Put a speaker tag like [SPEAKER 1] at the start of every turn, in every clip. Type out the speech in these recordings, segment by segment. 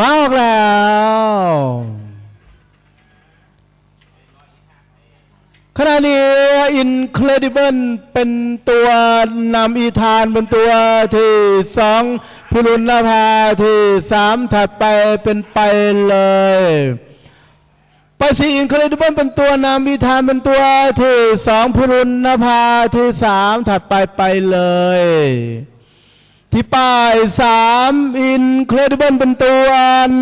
[SPEAKER 1] มาออกแล้ว ขณะนี้ Incredible เป็นตัวนำอีธานเป็นตัวที่สองพิรุณภาที่สามถัดไปเป็นไปเลยไปสีอินเครดิเบิลเป็นตัวนำอีธานเป็นตัวที่สองพิรุณภาที่สามถัดไปไปเลย ที่ป้ายสามอินเครดิเบิลเป็นตัว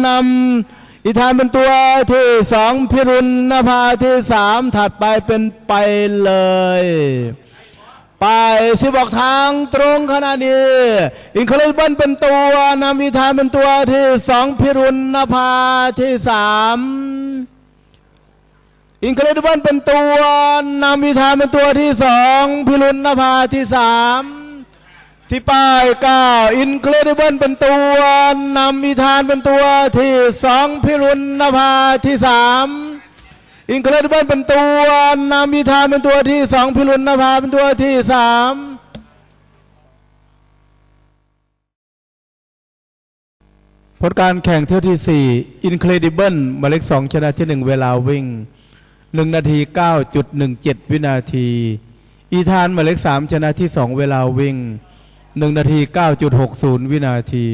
[SPEAKER 1] นำอีธานเป็นตัวที่สองพิรุณนภาที่สามถัดไปเป็นไปเลยไปสิบอกทางตรงขณะนี้ อินเครดิเบิลเป็นตัวนำอีธานเป็นตัวที่สองพิรุณนภาที่สามอินเครดิเบิลเป็นตัวนำอีธานเป็นตัวที่สองพิรุณนภาที่สาม ที่ป้ายเก้าอินเครดิเบิลเป็นตัวนำมีทานเป็นตัวที่สองพิรุณนภาที่สามอินเครดิเบิลเป็นตัวนำมีทานเป็นตัวที่สองพิรุณนภาเป็นตัวที่สามผลการแข่งเที่ยวที่สี่อินเครดิเบิลหมายเลขสองชนะที่หนึ่งเวลาวิ่งหนึ่งนาทีเก้าจุดหนึ่งเจ็ดวินาที อีธานหมายเลขสามชนะที่สองเวลาวิ่ง หนึ่งนาทีเก้าจุดหกศูนย์วินาที